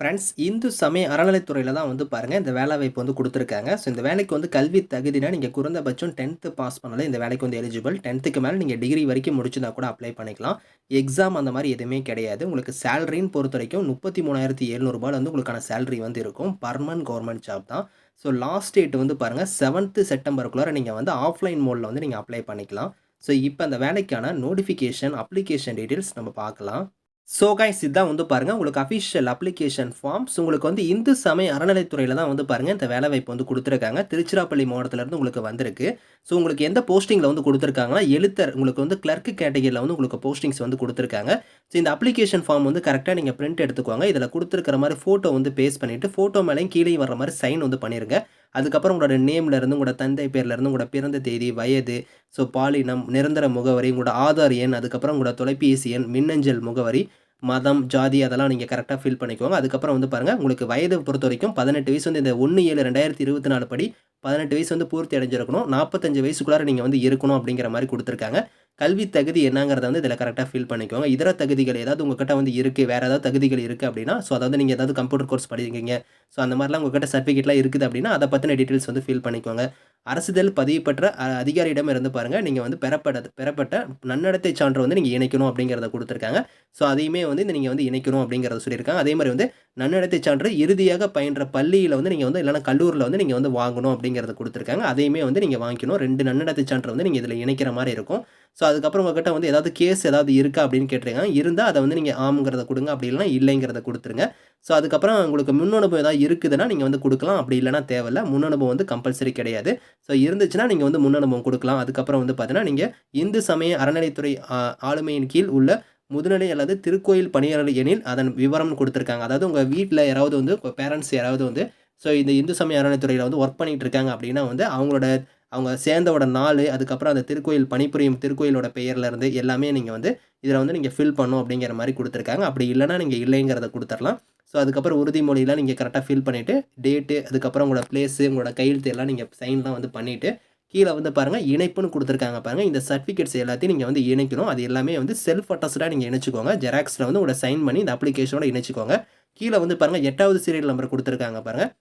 Friends Hindu சமய அறநிலைத்துறையில் தான் வந்து பாருங்கள் இந்த வேலை வாய்ப்பு வந்து கொடுத்துருக்காங்க. ஸோ இந்த வேலைக்கு வந்து கல்வி தகுதினா நீங்கள் குறைந்தபட்சம் டென்த்து பாஸ் பண்ணாலே இந்த வேலைக்கு வந்து எலிஜிபிள் டென்த்துக்கு மேலே நீங்கள் டிகிரி வரைக்கும் முடிச்சிருந்தா கூட அப்ளை பண்ணிக்கலாம். எக்ஸாம் அந்த மாதிரி எதுவுமே கிடையாது. உங்களுக்கு சேலரின்னு பொறுத்த வரைக்கும் முப்பத்தி மூணாயிரத்தி எழுநூறுபாயில் வந்து உங்களுக்கான சேலரி வந்து இருக்கும். பர்மனன்ட் கவர்மெண்ட் ஜாப் தான். ஸோ லாஸ்ட் டேட் வந்து பாருங்கள் செவன்த்து செப்டம்பருக்குள்ளார நீங்கள் வந்து ஆஃப்லைன் மோடில் வந்து நீங்கள் அப்ளை பண்ணிக்கலாம். ஸோ இப்போ அந்த வேலைக்கான நோட்டிஃபிகேஷன் அப்ளிகேஷன் டீட்டெயில்ஸ் நம்ம பார்க்கலாம். ஸோ கைஸ் இதுதான் வந்து பாருங்கள் உங்களுக்கு அஃபிஷியல் அப்ளிகேஷன் ஃபார்ம்ஸ் உங்களுக்கு வந்து இந்து சமய அறநிலைத்துறையில் தான் வந்து பாருங்கள் இந்த வேலை வாய்ப்பு வந்து கொடுத்துருக்காங்க. திருச்சிராப்பள்ளி மாவட்டத்திலேருந்து உங்களுக்கு வந்திருக்கு. ஸோ உங்களுக்கு எந்த போஸ்டிங்கில் வந்து கொடுத்துருக்காங்கன்னா எழுத்தர் உங்களுக்கு வந்து கிளர்க்கு கேட்டகரியில் வந்து உங்களுக்கு போஸ்டிங்ஸ் வந்து கொடுத்துருக்காங்க. ஸோ இந்த அப்ளிகேஷன் ஃபார்ம் வந்து கரெக்டாக நீங்கள் பிரிண்ட் எடுத்துக்கோங்க. இதில் கொடுத்துருக்கிற மாதிரி ஃபோட்டோ வந்து பேஸ் பண்ணிவிட்டு ஃபோட்டோ மேலேயும் கீழே வர மாதிரி சைன் வந்து பண்ணிடுங்க அதுக்கப்புறம் உங்களோட நேம்ல இருந்து உங்களோட தந்தை பேர்ல இருந்து உங்களோட பிறந்த தேதி வயது ஸோ பாலினம் நிரந்தர முகவரி உங்களோட ஆதார் எண் அதுக்கப்புறம் உங்களோட தொலைபேசி எண் மின்னஞ்சல் முகவரி மதம் ஜாதி அதெல்லாம் நீங்கள் கரெக்டாக ஃபில் பண்ணிக்கோங்க. அதுக்கப்புறம் வந்து பாருங்கள் உங்களுக்கு வயதை பொறுத்த வரைக்கும் பதினெட்டு வயசு வந்து இந்த ஒன்று ஏழு ரெண்டாயிரத்தி இருபத்தி நாலு படி பதினெட்டு வயசு வந்து பூர்த்தி அடைஞ்சிருக்கணும். நாற்பத்தஞ்சு வயசுக்குள்ளார நீங்கள் வந்து இருக்கணும் அப்படிங்கிற மாதிரி கொடுத்துருக்காங்க. கல்வி தகுதி என்னங்கிறத வந்து இதில் கரெக்டாக ஃபில் பண்ணிக்கோங்க. இதர தகுதிகள் ஏதாவது உங்ககிட்ட வந்து இருக்குது வேறு ஏதாவது தகுதிகள் இருக்குது அப்படின்னா ஸோ அதாவது நீங்கள் ஏதாவது கம்ப்யூட்டர் கோர்ஸ் படிக்கிறீங்க. ஸோ அந்த மாதிரிலாம் உங்ககிட்ட சர்டிஃபிகேட்லாம் இருக்குது அப்படின்னா அதை பற்றின டீட்டெயில்ஸ் வந்து ஃபில் பண்ணிக்கோங்க. அரசுதல் பதிவு பெற்ற அதிகாரியிடம் இருந்து பாருங்கள் நீங்கள் வந்து பெறப்பட்ட பெறப்பட்ட நன்னடத்தை சான்று வந்து நீங்கள் இணைக்கணும் அப்படிங்கிறத கொடுத்துருக்காங்க. ஸோ அதையுமே வந்து நீங்கள் வந்து இணைக்கணும் அப்படிங்கிறத சொல்லியிருக்காங்க. அதே மாதிரி வந்து நன்னடத்தை சான்று இறுதியாக பயின்ற பள்ளியில் வந்து நீங்கள் வந்து இல்லைனா கல்லூரியில் வந்து நீங்கள் வந்து வாங்கணும் அப்படிங்கிறத கொடுத்துருக்காங்க. அதையுமே வந்து நீங்கள் வாங்கிக்கணும். ரெண்டு நன்னடத்தை சான்று வந்து நீங்கள் இதில் இணைக்கிற மாதிரி இருக்கும். ஸோ அதுக்கப்புறம் உங்ககிட்ட வந்து ஏதாவது கேஸ் ஏதாவது இருக்கா அப்படின்னு கேட்டிருக்காங்க. இருந்தால் அதை வந்து நீங்கள் ஆமுங்கிறத கொடுங்க. அப்படி இல்லைனா இல்லைங்கிறத கொடுத்துருங்க. ஸோ அதுக்கப்புறம் உங்களுக்கு முன் அனுபவம் ஏதாவது இருக்குதுன்னா நீங்கள் வந்து கொடுக்கலாம். அப்படி இல்லைனா தேவையில்ல. முன் அனுபவம் வந்து கம்பல்சரி கிடையாது. ஸோ இருந்துச்சுன்னா நீங்கள் வந்து முன் அனுபவம் கொடுக்கலாம். அதுக்கப்புறம் வந்து பார்த்தீங்கன்னா நீங்கள் இந்து சமய அறநிலைத்துறை ஆளுமையின் கீழ் உள்ள முதுநிலை அல்லது திருக்கோயில் பணியாளர் எனில் அதன் விவரம் கொடுத்துருக்காங்க. அதாவது உங்கள் வீட்டில் யாராவது வந்து பேரண்ட்ஸ் யாராவது வந்து ஸோ இந்த இந்து சமய அறநிலைத்துறையில் வந்து ஒர்க் பண்ணிட்டு இருக்காங்க அப்படின்னா வந்து அவங்களோட அவங்க சேர்ந்தோட நாள் அதுக்கப்புறம் அந்த திருக்கோயில் பணிபுரியும் திருக்கோயிலோட பெயர்லேருந்து எல்லாமே நீங்கள் வந்து இதில் வந்து நீங்கள் ஃபில் பண்ணும் அப்படிங்கிற மாதிரி கொடுத்துருக்காங்க. அப்படி இல்லைன்னா நீங்கள் இல்லைங்கிறத கொடுத்துடலாம். ஸோ அதுக்கப்புறம் உறுதிமொழியெல்லாம் நீங்கள் கரெக்டாக ஃபில் பண்ணிவிட்டு டேட்டு அதுக்கப்புறம் உங்களோட பிளேஸு உங்களோட கையெழுத்து எல்லாம் நீங்கள் சைன்லாம் வந்து பண்ணிவிட்டு கீழே வந்து பாருங்கள் இணைப்புன்னு கொடுத்துருக்காங்க பாருங்கள் இந்த சர்டிஃபிகேட்ஸ் எல்லாத்தையும் நீங்கள் வந்து இணைக்கணும். அது எல்லாமே வந்து செல்ஃப் அட்டஸ்டாக நீங்கள் இணைச்சிக்கோங்க. ஜெராக்ஸில் வந்து உங்களோட சைன் பண்ணி இந்த அப்ளிகேஷனோட இணைச்சிக்கோங்க. கீழே வந்து பாருங்கள் எட்டாவது சீரியல் நம்பர் கொடுத்துருக்காங்க பாருங்கள்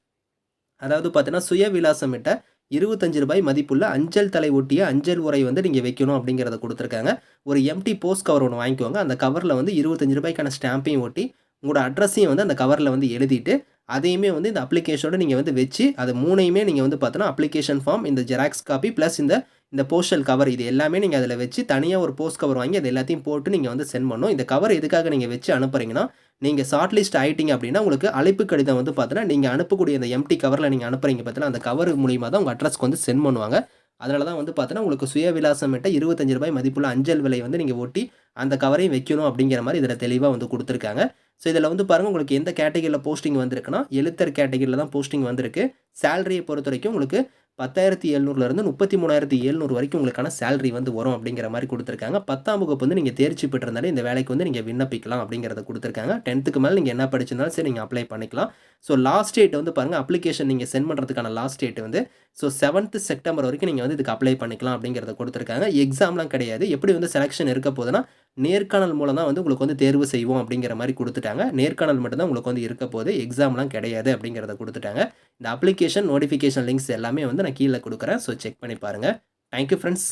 அதாவது பார்த்தீங்கன்னா சுய விலாசமிட்ட இருபத்தஞ்சு ரூபாய் மதிப்புள்ள அஞ்சல் தலை ஒட்டிய அஞ்சல் உரை வந்து நீங்கள் வைக்கணும் அப்படிங்கிறத கொடுத்துருக்காங்க. ஒரு எம்டி போஸ்ட் கவர் ஒன்று வாங்கிக்கோங்க. அந்த கவரில் வந்து இருபத்தஞ்சு ரூபாய்க்கான ஸ்டாம்பையும் ஒட்டி உங்களோட அட்ரஸையும் வந்து அந்த கவரில் வந்து எழுதிட்டு அதையுமே வந்து இந்த அப்ளிகேஷனோட நீங்கள் வந்து வச்சு அது மூணையுமே நீங்கள் வந்து பார்த்தோன்னா அப்ளிகேஷன் ஃபார்ம் இந்த ஜெராக்ஸ் காப்பி ப்ளஸ் இந்த இந்த போஸ்டல் கவர் இது எல்லாமே நீங்கள் அதில் வச்சு தனியாக ஒரு போஸ்ட் கவர் வாங்கி அது எல்லாத்தையும் போட்டு நீங்கள் வந்து சென்ட் பண்ணணும். இந்த கவர் எதுக்காக நீங்கள் வச்சு அனுப்புறீங்கன்னா நீங்கள் ஷார்ட் லிஸ்ட் ஆகிட்டீங்க அப்படின்னா உங்களுக்கு அழைப்பு கடிதம் வந்து பார்த்தீங்கன்னா நீங்கள் அனுப்பக்கூடிய அந்த எம்டி கவரில் நீங்கள் அனுப்புறீங்க பார்த்தீங்கன்னா அந்த கவர் மூலியமாக தான் உங்கள் அட்ரஸ்க்கு வந்து சென்ட் பண்ணுவாங்க. அதனால தான் வந்து பார்த்தீங்கன்னா உங்களுக்கு சுய விலாசமிட்ட இருபத்தஞ்சு ரூபாய் மதிப்புள்ள அஞ்சல் விலை வந்து நீங்கள் ஒட்டி அந்த கவரையும் வைக்கணும் அப்படிங்கிற மாதிரி இதில் தெளிவாக வந்து கொடுத்துருக்காங்க. ஸோ இதில் வந்து பாருங்கள் உங்களுக்கு எந்த கேட்டகரியில் போஸ்டிங் வந்திருக்குன்னா எழுத்தர் கேட்டகரியில் தான் போஸ்டிங் வந்திருக்கு. சேலரியை பொறுத்த வரைக்கும் உங்களுக்கு பத்தாயிரத்தி எழுநூறுலேருந்து முப்பத்தி மூணாயிரத்தி எழுநூறு வரைக்கும் உங்களுக்கான சேலரி வந்து வரும் அப்படிங்கிற மாதிரி கொடுத்துருக்காங்க. பத்தாம் வகுப்பு வந்து நீங்கள் தேர்ச்சி பெற்றிருந்தாலே இந்த வேலைக்கு வந்து நீங்கள் விண்ணப்பிக்கலாம் அப்படிங்கிறத கொடுத்துருக்காங்க. டென்த்துக்கு மேலே நீங்கள் என்ன படிச்சிருந்தாலும் சரி நீங்கள் அப்ளை பண்ணிக்கலாம். ஸோ லாஸ்ட் டேட் வந்து பாருங்கள் அப்ளிகேஷன் நீங்கள் சென்ட் பண்ணுறதுக்கான லாஸ்ட் டேட் வந்து ஸோ செவன்த் செப்டம்பர் வரைக்கும் நீங்கள் வந்து இதுக்கு அப்ளை பண்ணிக்கலாம் அப்படிங்கிறத கொடுத்துருக்காங்க. எக்ஸாம்லாம் கிடையாது. எப்படி வந்து செலெக்ஷன் இருக்க போகுதுன்னா நேர்காணல் மூலம் தான் வந்து உங்களுக்கு வந்து தேர்வு செய்வோம் அப்படிங்கிற மாதிரி கொடுத்துட்டாங்க. நேர்காணல் மட்டும்தான் உங்களுக்கு வந்து இருக்க போது எக்ஸாம்லாம் கிடையாது அப்படிங்கிறத கொடுத்துட்டாங்க. இந்த அப்ளிகேஷன் நோட்டிஃபிகேஷன் லிங்க்ஸ் எல்லாமே வந்து நான் கீழே கொடுக்குறேன். ஸோ செக் பண்ணி பாருங்கள் தேங்க்யூ ஃப்ரெண்ட்ஸ்